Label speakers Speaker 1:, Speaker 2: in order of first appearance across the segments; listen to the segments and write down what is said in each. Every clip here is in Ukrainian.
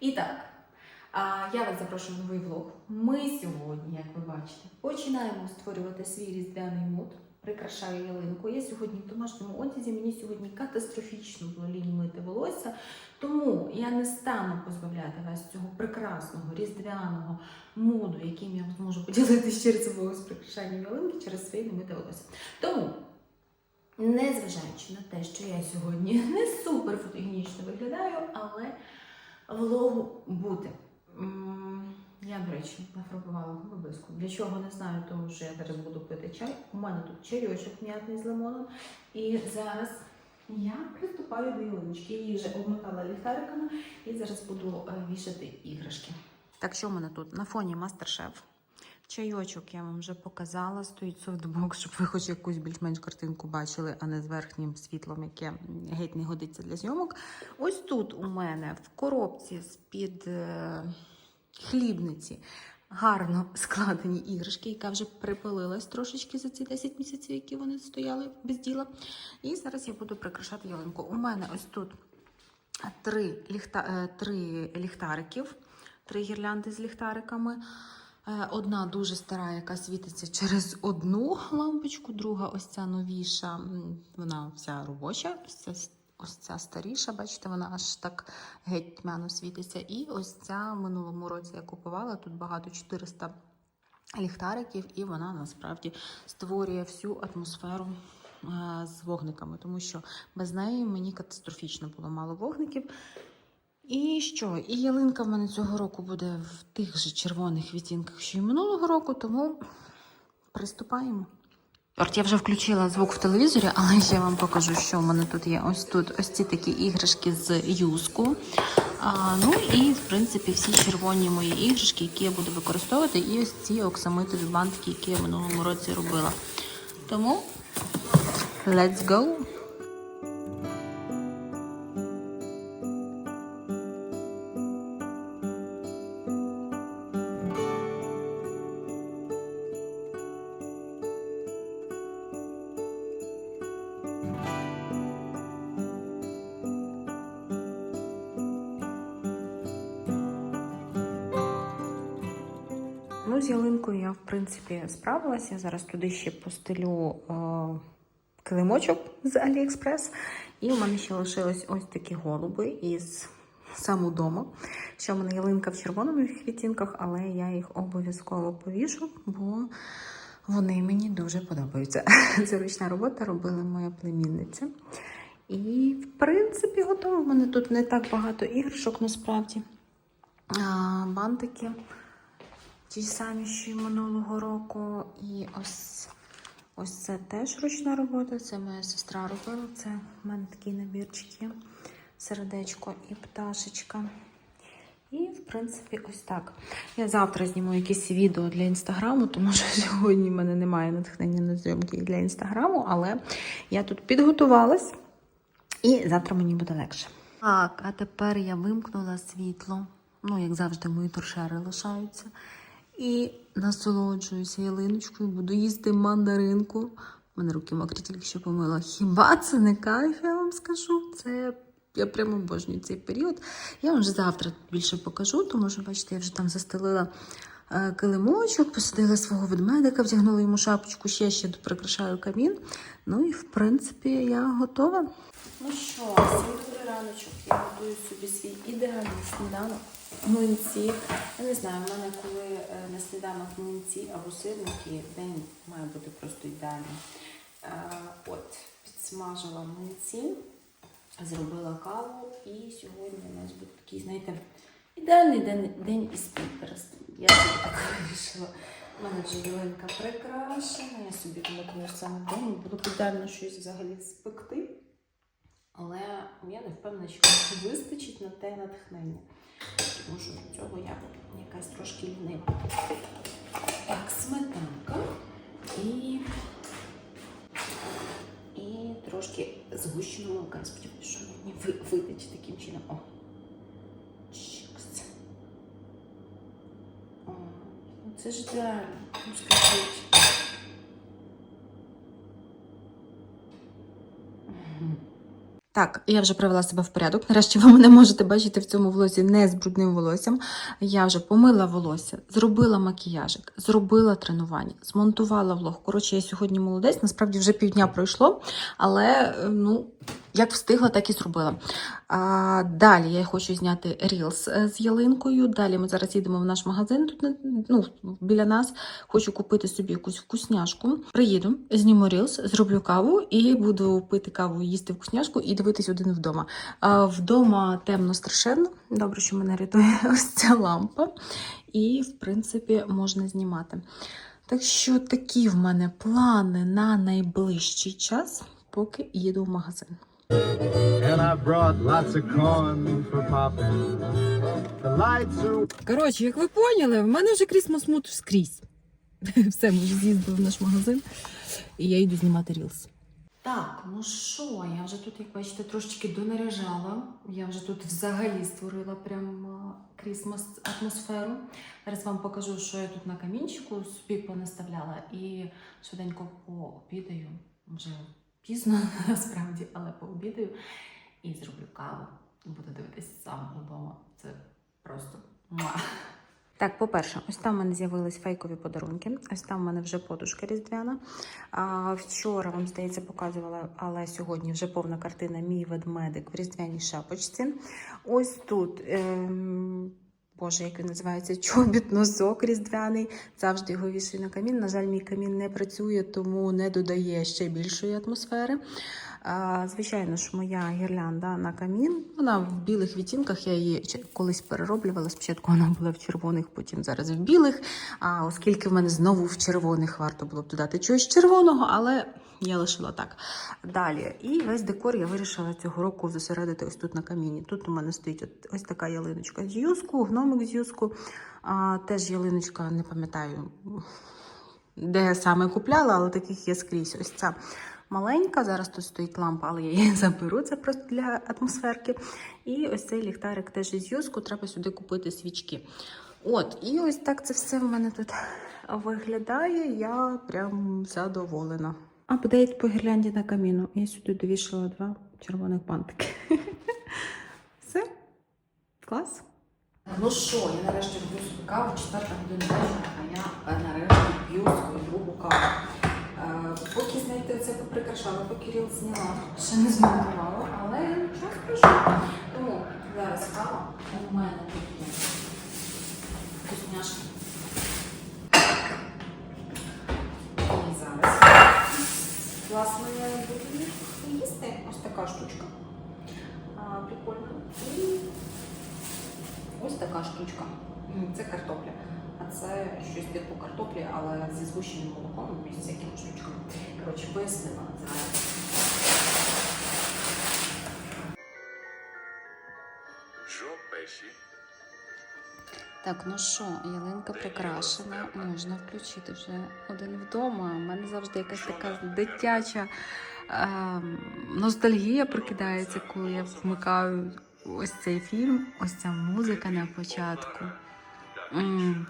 Speaker 1: І так, я вас запрошую в новий влог. Ми сьогодні, як ви бачите, починаємо створювати свій різдвяний мод. Прикрашаю ялинку. Я сьогодні в домашньому одязі. Мені сьогодні катастрофічно було лінь мити волосся. Тому я не стану позбавляти вас цього прекрасного різдвяного моду, яким я зможу поділитися через собою з прикрашанням ялинки через своє немите волосся. Тому, незважаючи на те, що я сьогодні не супер фотогенічно виглядаю, але влогу бути. Я, до речі, нафарбувала губи. Для чого не знаю, тому що я зараз буду пити чай. У мене тут чайочок м'ятний з лимоном. І зараз я приступаю до ялиночки. Її вже обмотала ліхтариками і зараз буду е, вішати іграшки. Так, що в мене тут? На фоні мастер-шеф. Чайочок я вам вже показала, стоїть софтбокс, щоб ви хоч якусь більш-менш картинку бачили, а не з верхнім світлом, яке геть не годиться для зйомок. Ось тут у мене в коробці з-під е, хлібниці гарно складені іграшки, яка вже припалилась трошечки за ці 10 місяців, які вони стояли без діла. І зараз я буду прикрашати ялинку. У мене ось тут три, ліхта, е, три ліхтариків, три гірлянди з ліхтариками. Е, Одна дуже стара, яка світиться через одну лампочку, друга ось ця новіша, вона вся робоча, ось ця, ось ця старіша, бачите, вона аж так геть тьмяно світиться. І ось ця минулому році я купувала, тут багато 400 ліхтариків, і вона насправді створює всю атмосферу е, з вогниками, тому що без неї мені катастрофічно було мало вогників. І що? І ялинка в мене цього року буде в тих же червоних відтінках, що й минулого року, тому приступаємо. От я вже включила звук в телевізорі, але ще вам покажу, що в мене тут є. Ось тут ось ці такі іграшки з юску. А, ну і в принципі всі червоні мої іграшки, які я буду використовувати, і ось ці оксамитові бантики, які я минулому році робила. Тому let's go! З ялинкою я, в принципі, справилася. Я зараз туди ще постелю е, килимочок з Аліекспрес. І у мене ще лишились ось такі голуби із саму дому. Що в мене ялинка в червоних відтінках, але я їх обов'язково повішу, бо вони мені дуже подобаються. Це ручна робота робила моя племінниця. І, в принципі, готово. У мене тут не так багато іграшок насправді. А, бантики. Ті самі, що й минулого року. І ось, ось це теж ручна робота. Це моя сестра робила. Це в мене такий набірчик є. Сердечко і пташечка. І, в принципі, ось так. Я завтра зніму якесь відео для інстаграму, тому що сьогодні в мене немає натхнення на зйомки для інстаграму, але я тут підготувалась, і завтра мені буде легше. Так, а тепер я вимкнула світло. Ну, як завжди, мої торшери лишаються. І насолоджуюся ялиночкою, буду їсти мандаринку. У мене руки мокрі, тільки що помила. Хіба це не кайф, я вам скажу? Це я прямо обожнюю цей період. Я вам вже завтра більше покажу, тому що, бачите, я вже там застелила е, килимочок, посадила свого ведмедика, вдягнула йому шапочку, ще ще прикрашаю камін. Ну і в принципі я готова. Ну що, світлий раночок, я готую собі свій ідеальний сніданок. Млинці. Я не знаю, в мене коли е, на сніданок млинці або сирники, день має бути просто ідеальний. Е, От, підсмажила млинці, зробила каву, і сьогодні у нас буде такий, знаєте, ідеальний день, день із Пінтересту. Я собі так вирішила. У мене вже ялинка прикрашена, я собі думаю, саме вдома буду ідеально щось взагалі спекти. Але я не впевнена, мені вистачить на те натхнення. Тому що до цього я якась трошки лінива. Так, сметанка і, і трошки згущеного молока. Я сподіваюся, що мені ви- витече таким чином. О. О, ну це ж ідеально. Ну, скажіть. Так, я вже привела себе в порядок. Нарешті ви мене можете бачити в цьому влозі не з брудним волоссям. Я вже помила волосся, зробила макіяжик, зробила тренування, змонтувала влог. Коротше, я сьогодні молодець. Насправді вже півдня пройшло, але е, ну. Як встигла, так і зробила. А, далі я хочу зняти рілс е, з ялинкою. Далі ми зараз їдемо в наш магазин тут ну, біля нас. Хочу купити собі якусь вкусняшку. Приїду, зніму рілс, зроблю каву і буду пити каву, їсти вкусняшку і дивитись один вдома. А, вдома темно страшенно. Добре, що мене рятує ось ця лампа. І, в принципі, можна знімати. Так що такі в мене плани на найближчий час, поки їду в магазин.
Speaker 2: And I brought lots of corn for popping. The lights are
Speaker 1: Коротше, як ви поняли, в мене вже крісмас мут скрізь. Все, ми вже з'їздили в наш магазин, і я йду знімати рілс. Так, ну що, я вже тут, як бачите, трошечки донаряжала. Я вже тут взагалі створила прям крісмас атмосферу. Зараз вам покажу, що я тут на камінчику собі понаставляла і швиденько пообідаю. Вже пізно насправді, але пообідаю і зроблю каву. Буду дивитися сам вдома. Це просто муа. Так, по-перше, ось там в мене з'явились фейкові подарунки. Ось там в мене вже подушка різдвяна. А, вчора вам, здається, показувала, але сьогодні вже повна картина Мій ведмедик в різдвяній шапочці. Ось тут. Ем... Боже, як він називається? Чобіт носок різдвяний. Завжди його вішаю на камін. На жаль, мій камін не працює, тому не додає ще більшої атмосфери. А, звичайно ж, моя гірлянда на камін. Вона в білих відтінках. Я її колись перероблювала. Спочатку вона була в червоних, потім зараз в білих. А оскільки в мене знову в червоних, варто було б додати чогось червоного, але я лишила так. Далі. І весь декор я вирішила цього року зосередити ось тут на каміні. Тут у мене стоїть ось така ялиночка з юску, гномик з юску. А, теж ялиночка, не пам'ятаю, де я саме купляла, але таких є скрізь. Ось ця маленька. Зараз тут стоїть лампа, але я її заберу. Це просто для атмосферки. І ось цей ліхтарик теж із юску. Треба сюди купити свічки. От, і ось так це все в мене тут виглядає. Я прям задоволена. Апдейт по гірлянді на каміну. Я сюди довішала два червоних бантики. Все? Клас. Ну що, я нарешті роблю собі каву, четверта година вечора, а я е, нарешті п'ю свою другу каву. Е, Поки знаєте, це поприкрашала, поки ріл зняла, ще не змонтувала, але час пройшов. Тому зараз кава у мене тут є буду їх їсти. Ось така штучка. А, прикольно. І ось така штучка. Це картопля. А це щось типу картоплі, але зі згущеним молоком і з всякими штучками. Коротше, пояснила.
Speaker 2: Жо пеші.
Speaker 1: Так, ну що, ялинка прикрашена, можна включити вже один вдома. У мене завжди якась така дитяча ем, ностальгія прокидається, коли я вмикаю ось цей фільм, ось ця музика на початку.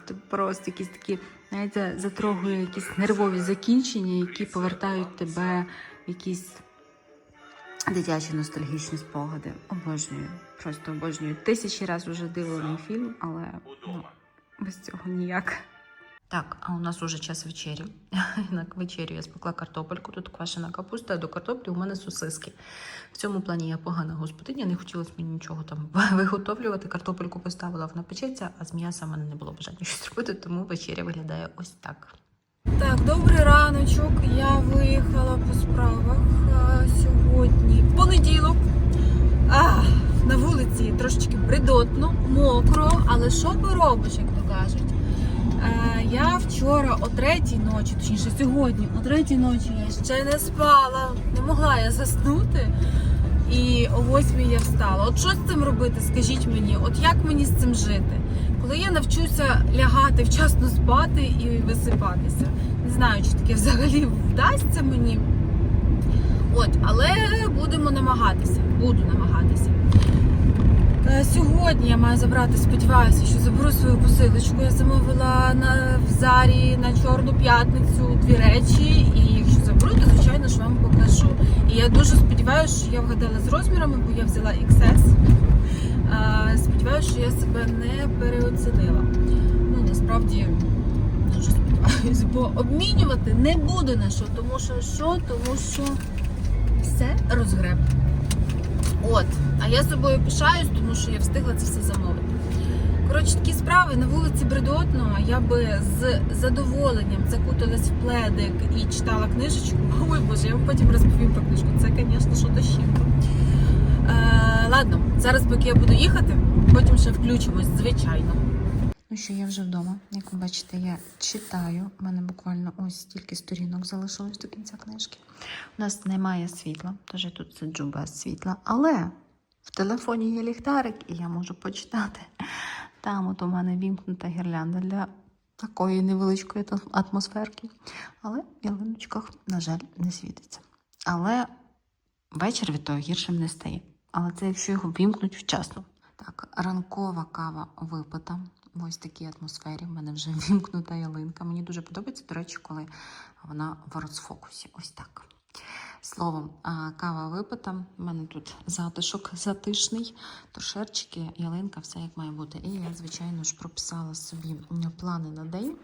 Speaker 1: Це просто якісь такі, знаєте, затрогує якісь нервові закінчення, які повертають тебе в якісь дитячі ностальгічні спогади. Обожнюю, просто обожнюю. Тисячі разів вже дивлений фільм, але ну, без цього ніяк. Так, а у нас уже час вечері. На вечерю я спекла картопельку, тут квашена капуста, а до картоплі у мене сосиски. В цьому плані я погана господиня, не хотілося мені нічого там виготовлювати. Картопельку поставила, вона печеться, а з м'яса в мене не було бажання щось робити, тому вечеря виглядає ось так. Так, добрий раночок. Я виїхала по справах сьогодні. Понеділок. А, на вулиці трошечки бредотно, мокро, але що поробиш, як то кажуть. Е, я вчора о третій ночі, точніше сьогодні, о третій ночі я ще не спала, не могла я заснути. І о восьмій я встала. От що з цим робити? Скажіть мені, от як мені з цим жити? Коли я навчуся лягати, вчасно спати і висипатися. Не знаю, чи таке взагалі вдасться мені. От, але будемо намагатися. Буду намагатися. Е, Сьогодні я маю забрати, сподіваюся, що заберу свою посилочку. Я замовила на в зарі на чорну п'ятницю дві речі. І якщо заберу, то звичайно ж вам покажу. І я дуже сподіваюся, що я вгадала з розмірами, бо я взяла XS. Е, Сподіваюся, що я себе не переоцінила. Ну насправді дуже сподіваюся, бо обмінювати не буду на що, тому що що, тому що все розгреб. От, а я собою пишаюсь, тому що я встигла це все замовити. Коротше, такі справи на вулиці Бредотного я би з задоволенням закуталась в пледик і читала книжечку. Ой Боже, я вам потім розповім про книжку. Це, звісно, що то щінка. Е, ладно, зараз поки я буду їхати, потім ще включимось, звичайно. Що, я вже вдома. Як ви бачите, я читаю. У мене буквально ось стільки сторінок залишилось до кінця книжки. У нас немає світла, тож я тут сиджу без світла. Але в телефоні є ліхтарик, і я можу почитати. Там от у мене вімкнута гірлянда для такої невеличкої атмосферки. Але в ялиночках, на жаль, не світиться. Але вечір від того гіршим не стає. Але це якщо його вімкнуть вчасно. Так, ранкова кава випита в ось такій атмосфері. У мене вже вімкнута ялинка. Мені дуже подобається, до речі, коли вона в розфокусі. Ось так. Словом, кава випита. У мене тут затишок затишний, торшерчики, ялинка, все як має бути. І я, звичайно ж, прописала собі плани на день,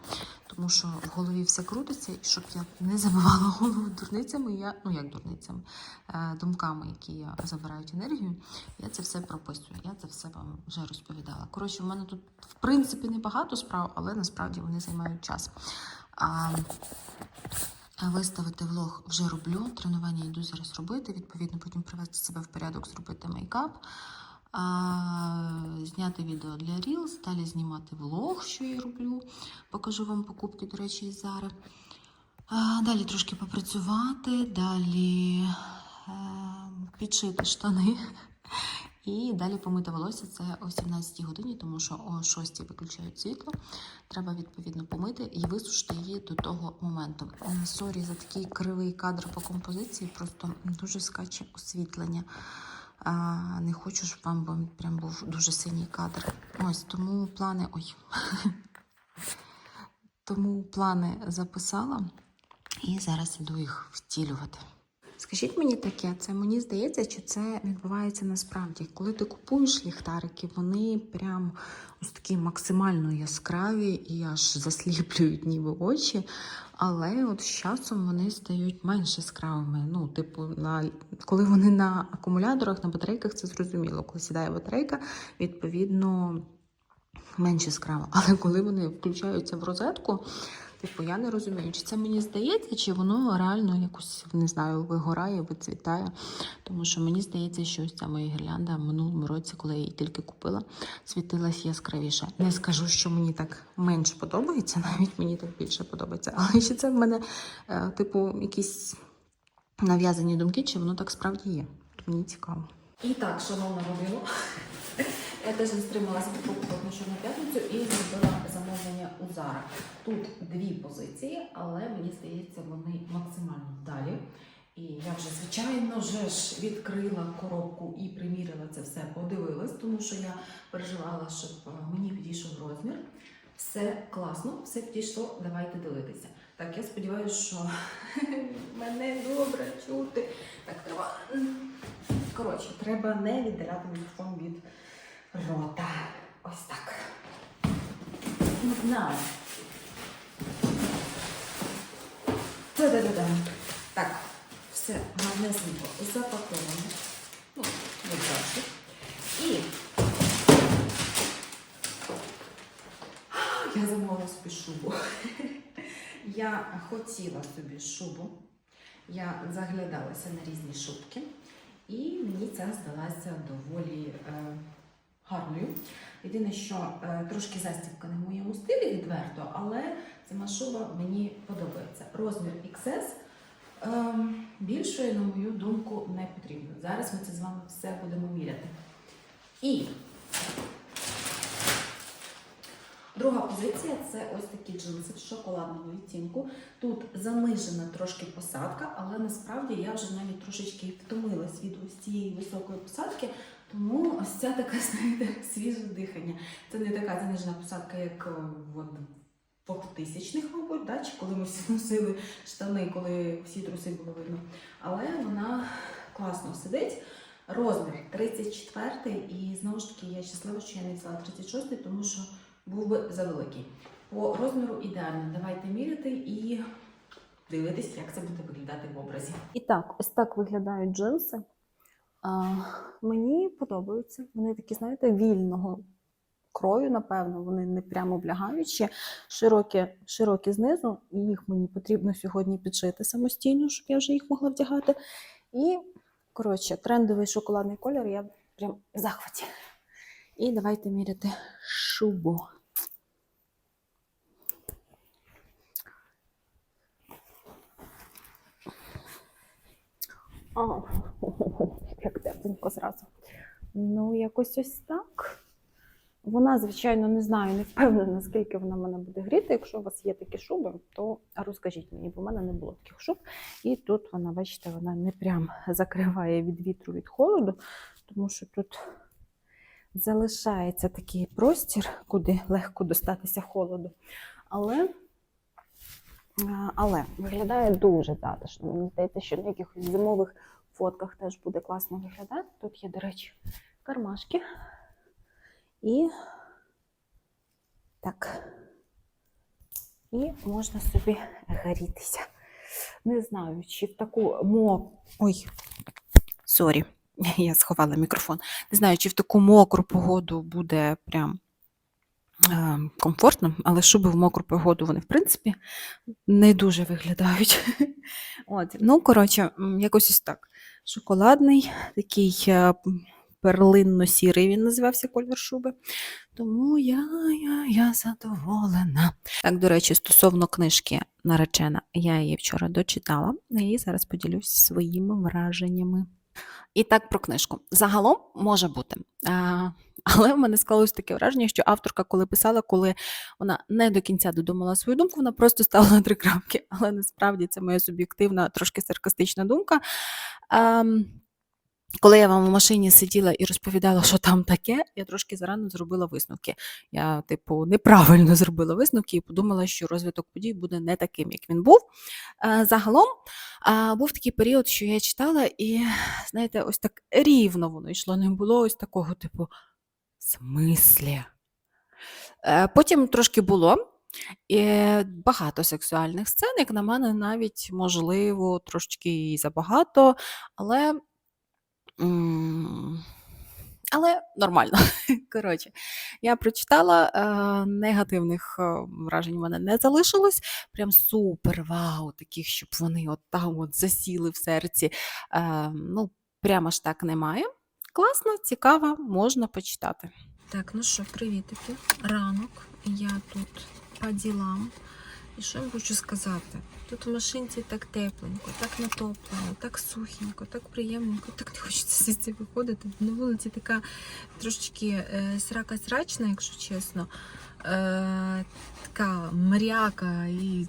Speaker 1: тому що в голові все крутиться, і щоб я не забивала голову дурницями, я, ну як дурницями, е, думками, які забирають енергію, я це все прописую. Я це все вам вже розповідала. Коротше, в мене тут в принципі небагато справ, але насправді вони займають час. А, Виставити влог вже роблю. Тренування йду зараз робити. Відповідно, потім привести себе в порядок, зробити мейкап, зняти відео для Reels, далі знімати влог, що я роблю. Покажу вам покупки, до речі, із Зари. А, Далі трошки попрацювати, далі підшити штани. І далі помити волосся це о 17 годині, тому що о 6 виключають світло. Треба відповідно помити і висушити її до того моменту. Е, Сорі за такий кривий кадр по композиції, просто дуже скаче освітлення. Не хочу, щоб вам прям був дуже синій кадр. Ось тому плани. Ой. Тому плани записала і зараз іду їх втілювати. Скажіть мені таке, це мені здається, чи це відбувається насправді? Коли ти купуєш ліхтарики, вони прям ось такі максимально яскраві і аж засліплюють ніби очі. Але от з часом вони стають менш яскравими. Ну, типу, на коли вони на акумуляторах, на батарейках, це зрозуміло. Коли сідає батарейка, відповідно менш яскраво. Але коли вони включаються в розетку, типу, я не розумію, чи це мені здається, чи воно реально якось не знаю, вигорає, вицвітає. Тому що мені здається, що ось ця моя гірлянда в минулому році, коли я її тільки купила, світилась яскравіше. Не скажу, що мені так менш подобається, навіть мені так більше подобається. Але чи це в мене, е, типу, якісь нав'язані думки, чи воно так справді є? Мені цікаво. І так, шановна родина, я теж не стрималася від покупок на п'ятницю і зробила замовлення у Зара. Тут дві позиції, але мені здається, вони максимально вдалі. І я вже, звичайно, вже ж відкрила коробку і приміряла це все, подивилась, тому що я переживала, щоб е, мені підійшов розмір. Все класно, все підійшло. Давайте дивитися. Так, я сподіваюся, що мене добре чути. Так, треба. Коротше, треба не віддаляти мікрофон від рота. Ось так. Не знаю. Та-да-да-да. Так, все гарнесенько запаковано. Ну, як завжди. І я замовила собі шубу. Я хотіла собі шубу. Я заглядалася на різні шубки, і мені ця здалася доволі е, гарною. Єдине, що е, трошки застібка не в моєму стилі відверто, але сама шуба мені подобається. Розмір XS е, більшої, на мою думку, не потрібно. Зараз ми це з вами все будемо міряти. І Друга позиція це ось такі джинси в шоколадному відтінку. Тут занижена трошки посадка, але насправді я вже навіть трошечки втомилась від ось цієї високої посадки,
Speaker 3: Тому ось ця така, знаєте, свіже дихання. Це не така занижена посадка, як е, в 2000-х, мабуть, да? чи коли ми всі носили штани, коли всі труси було видно. Але вона класно сидить. Розмір 34 і знову ж таки я щаслива, що я не взяла 36, тому що був би завеликий. По розміру ідеально. Давайте міряти і дивитись, як це буде виглядати в образі.
Speaker 1: І так, ось так виглядають джинси. Мені подобаються. Вони такі, знаєте, вільного крою, напевно, вони не прямо облягаючі, широкі, широкі знизу, і їх мені потрібно сьогодні підшити самостійно, щоб я вже їх могла вдягати. І, коротше, трендовий шоколадний колір, я прям в захваті. І давайте міряти шубу. А, як тепленько зразу. Ну, якось ось так. Вона, звичайно, не знаю, не впевнена, наскільки вона мене буде гріти. Якщо у вас є такі шуби, то розкажіть мені, бо в мене не було таких шуб. І тут вона, бачите, вона не прям закриває від вітру, від холоду, тому що тут залишається такий простір, куди легко достатися холоду. Але, але виглядає дуже затишно. Мені здається, що на якихось зимових фотках теж буде класно виглядати. Тут є, до речі, кармашки. І так. І можна собі грітися. Не знаю, чи в таку мо... Ой, сорі, я сховала мікрофон. Не знаю, чи в таку мокру погоду буде прям е, комфортно, але шуби в мокру погоду вони, в принципі, не дуже виглядають. От. Ну, коротше, якось ось так. Шоколадний, такий е, перлинно-сірий він називався кольор шуби. Тому я, я, я задоволена. Так, до речі, стосовно книжки наречена, я її вчора дочитала і зараз поділюсь своїми враженнями. І так про книжку. Загалом може бути. Але в мене склалось таке враження, що авторка, коли писала, коли вона не до кінця додумала свою думку, вона просто ставила три крапки. Але насправді це моя суб'єктивна, трошки саркастична думка. Ем, коли я вам у машині сиділа і розповідала, що там таке, я трошки зарано зробила висновки. Я, типу, неправильно зробила висновки і подумала, що розвиток подій буде не таким, як він був. Е, Загалом а, був такий період, що я читала, і знаєте, ось так рівно воно йшло. Не було ось такого, типу, в смислі. Е, Потім трошки було. І багато сексуальних сцен, як на мене, навіть можливо, трошечки і забагато, але, але нормально. Коротше, я прочитала, е, негативних е, вражень в мене не залишилось. Прям супер вау, таких, щоб вони от там от засіли в серці. Е, ну, прямо ж так немає. Класно, цікаво, можна почитати. Так, ну що, привітики. Ранок. Я тут по ділам. І що я хочу сказати? Тут в машинці так тепленько, так натоплено, так сухенько, так приємненько, так не хочеться звідси виходити. На вулиці така трошечки е, срака-срачна, якщо чесно. Е, така мряка і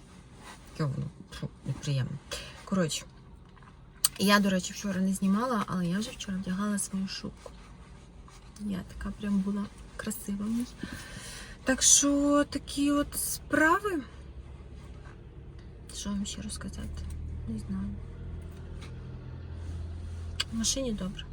Speaker 1: йо, ну, фу, неприємно. Коротше, я, до речі, вчора не знімала, але я вже вчора вдягала свою шубку. Я така прям була красива ній. Так що такі от справи. Що вам ще розказати? Не знаю. В машині добре.